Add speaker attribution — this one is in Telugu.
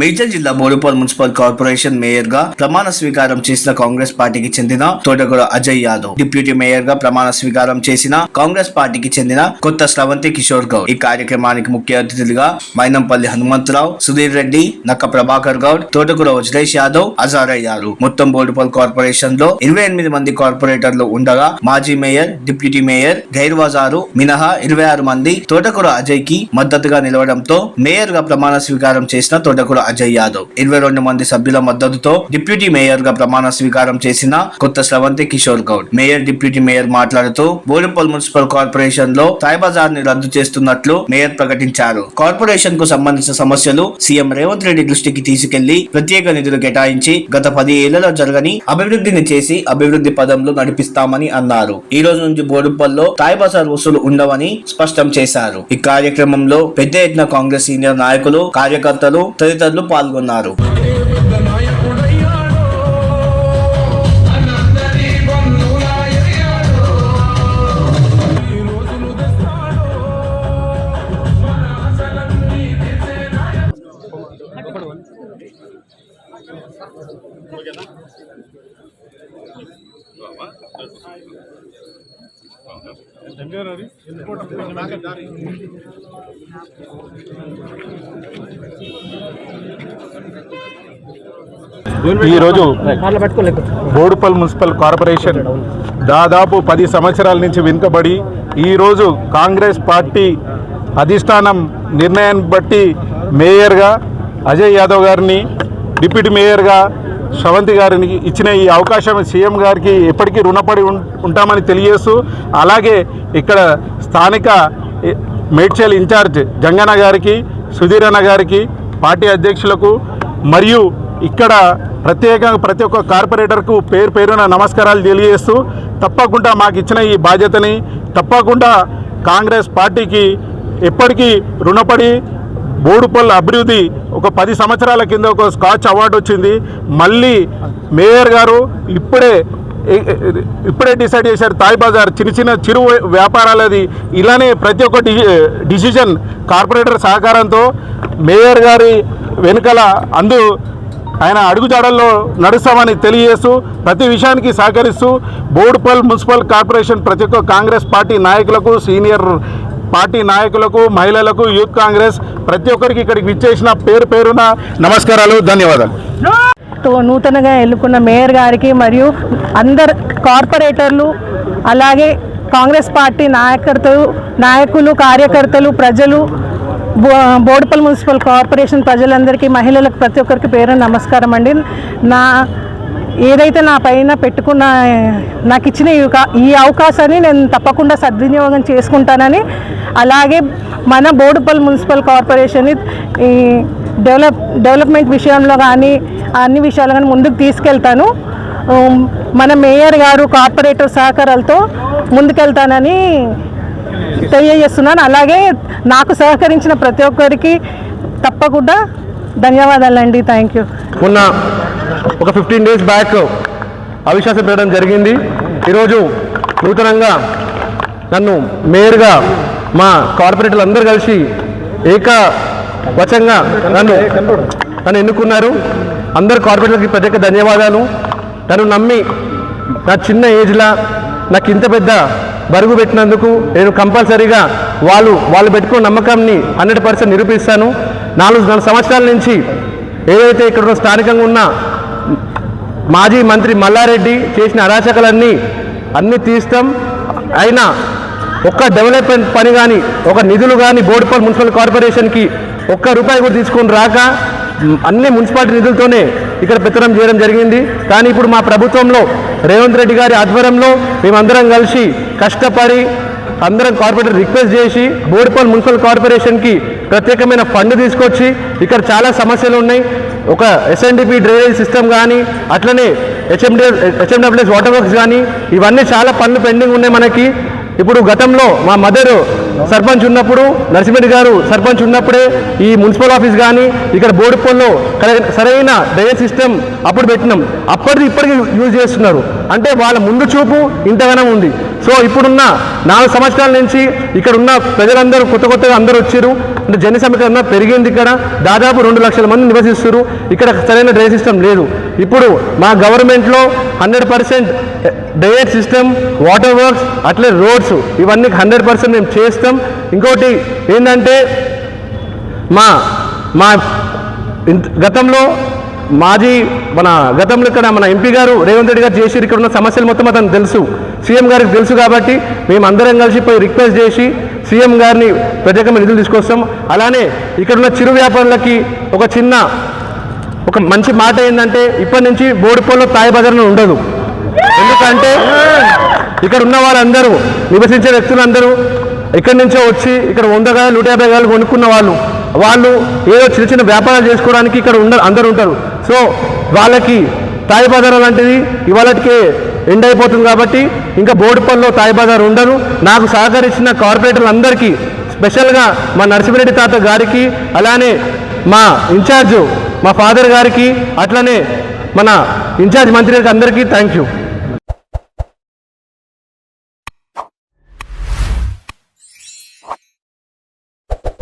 Speaker 1: మేజర్ జిల్లా బోడుపల్ మున్సిపల్ కార్పొరేషన్ మేయర్గా ప్రమాణ స్వీకారం చేసిన కాంగ్రెస్ పార్టీకి చెందిన తోటగూడ అజయ్ యాదవ్. డిప్యూటీ మేయర్గా ప్రమాణ స్వీకారం చేసిన కాంగ్రెస్ పార్టీకి చెందిన కొత్త స్రవంతి కిషోర్ గౌడ్. ఈ కార్యక్రమానికి ముఖ్య అతిథులుగా మైనంపల్లి హనుమంతరావు సుధీర్ రెడ్డి నక్క ప్రభాకర్ గౌడ్ తోటగూడ వజ్రేష్ యాదవ్ అజారయ్యారు మొత్తం బోడుపల్ కార్పొరేషన్లో ఇరవై ఎనిమిది మంది కార్పొరేటర్లు ఉండగా మాజీ మేయర్ డిప్యూటీ మేయర్ గైర్వాజారు మినహా ఇరవై ఆరు మంది తోటకూర అజయ్కి మద్దతుగా నిలవడంతో మేయర్గా ప్రమాణ స్వీకారం చేసిన తోటకూర అజయ్ యాదవ్. ఇరవై రెండు మంది సభ్యుల మద్దతుతో డిప్యూటీ మేయర్గా ప్రమాణ స్వీకారం చేసిన కొత్త Sravanthi Kishore Goud. Mayor deputy mayor మాట్లాడుతూ బోడుపల్ మున్సిపల్ కార్పొరేషన్లో సాయిబజార్ని రద్దు చేస్తున్నట్లు మేయర్ ప్రకటించారు. కార్పొరేషన్కు సంబంధించిన సమస్యలు సీఎం రేవంత్ రెడ్డి దృష్టికి తీసుకెళ్ళి ప్రత్యేక నిధులు కేటాయించి గత పది ఏళ్ళలో జరగని అభివృద్ధిని చేసి అభివృద్ధి పదంలో నడిపిస్తామని అన్నారు. ఈ రోజు నుంచి బోడుపల్లో సాయిబజార్ వసూలు ఉండవని స్పష్టం చేశారు. ఈ కార్యక్రమంలో పెద్ద ఎత్తున కాంగ్రెస్ సీనియర్ నాయకులు కార్యకర్తలు తదితరులు పాల్గొన్నారు.
Speaker 2: ఈరోజు బోడుపల్ మున్సిపల్ కార్పొరేషన్ దాదాపు పది సంవత్సరాల నుంచి వెనుకబడి ఈరోజు కాంగ్రెస్ పార్టీ అధిష్టానం నిర్ణయాన్ని బట్టి మేయర్గా అజయ్ యాదవ్ గారిని డిప్యూటీ మేయర్గా శ్రవంతి గారిని ఇచ్చిన ఈ అవకాశం సీఎం గారికి ఎప్పటికీ రుణపడి ఉం- ఉంటామని తెలియజేస్తూ అలాగే ఇక్కడ స్థానిక మేడ్చల్ ఇన్ఛార్జ్ జంగన్న గారికి సుధీర్ అన్న గారికి పార్టీ అధ్యక్షులకు మరియు ఇక్కడ ప్రత్యేకంగా ప్రతి ఒక్క కార్పొరేటర్కు పేరు పేరున నమస్కారాలు తెలియజేస్తూ తప్పకుండా మాకు ఇచ్చిన ఈ బాధ్యతని తప్పకుండా కాంగ్రెస్ పార్టీకి ఎప్పటికీ రుణపడి బోడుపల్లి అభివృద్ధి ఒక పది సంవత్సరాల కింద ఒక స్కాచ్ అవార్డు వచ్చింది. మళ్ళీ మేయర్ గారు ఇప్పుడే ఇప్పుడే డిసైడ్ చేశారు తాయ్ బజార్. చిన్న చిన్న చిరు వ్యాపారాలది. ఇలానే ప్రతి ఒక్క డి- డిసిజన్ కార్పొరేటర్ సహకారంతో మేయర్ గారి వెనుకల అందు ఆయన అడుగుజాడల్లో నడుస్తామని తెలియజేస్తూ ప్రతి విషయానికి సహకరిస్తూ బోడుపల్ మున్సిపల్ కార్పొరేషన్ ప్రతి ఒక్క కాంగ్రెస్ పార్టీ నాయకులకు సీనియర్ పార్టీ నాయకులకు మహిళలకు యూత్ కాంగ్రెస్ ప్రతి ఒక్కరికి ఇక్కడికి విచ్చేసిన పేరు పేరున నమస్కారాలు ధన్యవాదాలు.
Speaker 3: నూతనగా నూతనంగా ఎన్నుకున్న మేయర్ గారికి మరియు అందరు కార్పొరేటర్లు అలాగే కాంగ్రెస్ పార్టీ నాయకర్తలు నాయకులు కార్యకర్తలు ప్రజలు బో బోడుపల్ మున్సిపల్ కార్పొరేషన్ ప్రజలందరికీ మహిళలకు ప్రతి ఒక్కరికి పేరు నమస్కారం అండి. నా ఏదైతే నా పైన పెట్టుకున్న నాకు ఇచ్చిన ఈ అవకాశాన్ని నేను తప్పకుండా సద్వినియోగం చేసుకుంటానని అలాగే మన బోడుపల్ మున్సిపల్ కార్పొరేషన్ ఈ డెవలప్ డెవలప్మెంట్ విషయంలో కానీ అన్ని విషయాలు కానీ ముందుకు తీసుకెళ్తాను. మన మేయర్ గారు కార్పొరేటర్ సహకారాలతో ముందుకెళ్తానని తెలియజేస్తున్నాను. అలాగే నాకు సహకరించిన ప్రతి ఒక్కరికి తప్పకుండా ధన్యవాదాలండి. Thank you.
Speaker 4: మొన్న ఒక ఫిఫ్టీన్ డేస్ బ్యాక్ అవిశ్వాసం పెట్టడం జరిగింది. ఈరోజు నూతనంగా నన్ను మేయర్గా మా కార్పొరేటర్లు అందరూ కలిసి ఏకవచంగా నన్ను నన్ను ఎన్నుకున్నారు. అందరు కార్పొరేటర్కి ప్రత్యేక ధన్యవాదాలు. నన్ను నమ్మి నా చిన్న ఏజ్లో నాకు ఇంత పెద్ద బరుగు పెట్టినందుకు నేను కంపల్సరీగా వాళ్ళు వాళ్ళు పెట్టుకున్న నమ్మకాన్ని హండ్రెడ్ పర్సెంట్ నిరూపిస్తాను. నాలుగు నాలుగు సంవత్సరాల నుంచి ఏదైతే ఇక్కడ స్థానికంగా ఉన్న మాజీ మంత్రి మల్లారెడ్డి చేసిన అరాచకలన్నీ అన్నీ తీస్తాం. అయినా ఒక్క డెవలప్మెంట్ పని కానీ ఒక నిధులు కానీ బోడుపల్ మున్సిపల్ కార్పొరేషన్కి ఒక్క రూపాయి కూడా తీసుకొని రాక అన్ని మున్సిపాలిటీ నిధులతోనే ఇక్కడ పెత్తనం చేయడం జరిగింది. కానీ ఇప్పుడు మా ప్రభుత్వంలో రేవంత్ రెడ్డి గారి ఆధ్వర్యంలో మేమందరం కలిసి కష్టపడి అందరం కార్పొరేటర్ రిక్వెస్ట్ చేసి బోడుపల్ మున్సిపల్ కార్పొరేషన్కి ప్రత్యేకమైన ఫండ్ తీసుకొచ్చి ఇక్కడ చాలా సమస్యలు ఉన్నాయి. ఒక ఎస్ఎన్డిపి డ్రైనేజ్ సిస్టమ్ కానీ అట్లనే హెచ్ఎండి హెచ్ఎండబ్ల్యూఎస్ వాటర్ వర్క్స్ కానీ ఇవన్నీ చాలా పనులు పెండింగ్ ఉన్నాయి మనకి. ఇప్పుడు గతంలో మా మదర్ సర్పంచ్ ఉన్నప్పుడు నరసింహరెడ్డి గారు సర్పంచ్ ఉన్నప్పుడే ఈ మున్సిపల్ ఆఫీస్ కానీ ఇక్కడ బోడిపల్లో సరైన డ్రైనేజ్ సిస్టమ్ అప్పుడు పెట్టినాం. అప్పటిది ఇప్పటికి యూజ్ చేస్తున్నారు. అంటే వాళ్ళ ముందు చూపు ఇంతగానం ఉంది. సో ఇప్పుడున్న నాలుగు సంవత్సరాల నుంచి ఇక్కడ ఉన్న ప్రజలందరూ కొత్త కొత్తగా అందరూ వచ్చారు. అంటే జన సమీకరణ పెరిగింది ఇక్కడ. దాదాపు రెండు లక్షల మంది నివసిస్తారు ఇక్కడ సరైన డ్రైనేజ్ సిస్టమ్ లేదు. ఇప్పుడు మా గవర్నమెంట్లో hundred percent drainage system water works అట్లే రోడ్స్ ఇవన్నీ హండ్రెడ్ పర్సెంట్ మేము చేస్తాం. ఇంకోటి ఏంటంటే మా మా గతంలో మాజీ మన గతంలో ఇక్కడ మన ఎంపీ గారు రేవంత్ రెడ్డి గారు చేసి ఇక్కడ ఉన్న సమస్యలు మొత్తం అతను తెలుసు. సీఎం గారికి తెలుసు కాబట్టి మేము అందరం కలిసి పోయి రిక్వెస్ట్ చేసి సీఎం గారిని ప్రత్యేకమైన నిధులు తీసుకొస్తాం. అలానే ఇక్కడ ఉన్న చిరు వ్యాపారులకి ఒక చిన్న ఒక మంచి మాట ఏంటంటే ఇప్పటి నుంచి బోడిపోలో తాయి బజార్ను ఉండదు. ఎందుకంటే ఇక్కడ ఉన్న వాళ్ళందరూ నివసించే వ్యక్తులందరూ ఇక్కడి నుంచో వచ్చి ఇక్కడ వంద గాయలు నూట యాభై గాయలు కొనుక్కున్న వాళ్ళు. వాళ్ళు ఏదో చిన్న చిన్న వ్యాపారాలు చేసుకోవడానికి ఇక్కడ ఉండ అందరూ ఉంటారు. సో వాళ్ళకి తాయి బజార్ లాంటిది ఇవాళకే ఎండ్ అయిపోతుంది కాబట్టి ఇంకా బోడిపల్లో తాయి బజార్ ఉండదు. నాకు సహకరించిన కార్పొరేటర్లు అందరికీ స్పెషల్గా మా నరసింహరెడ్డి తాత గారికి అలానే మా ఇన్ఛార్జు మా ఫాదర్ గారికి అట్లనే మన ఇన్ఛార్జ్ మంత్రి గారికి అందరికీ థ్యాంక్ యూ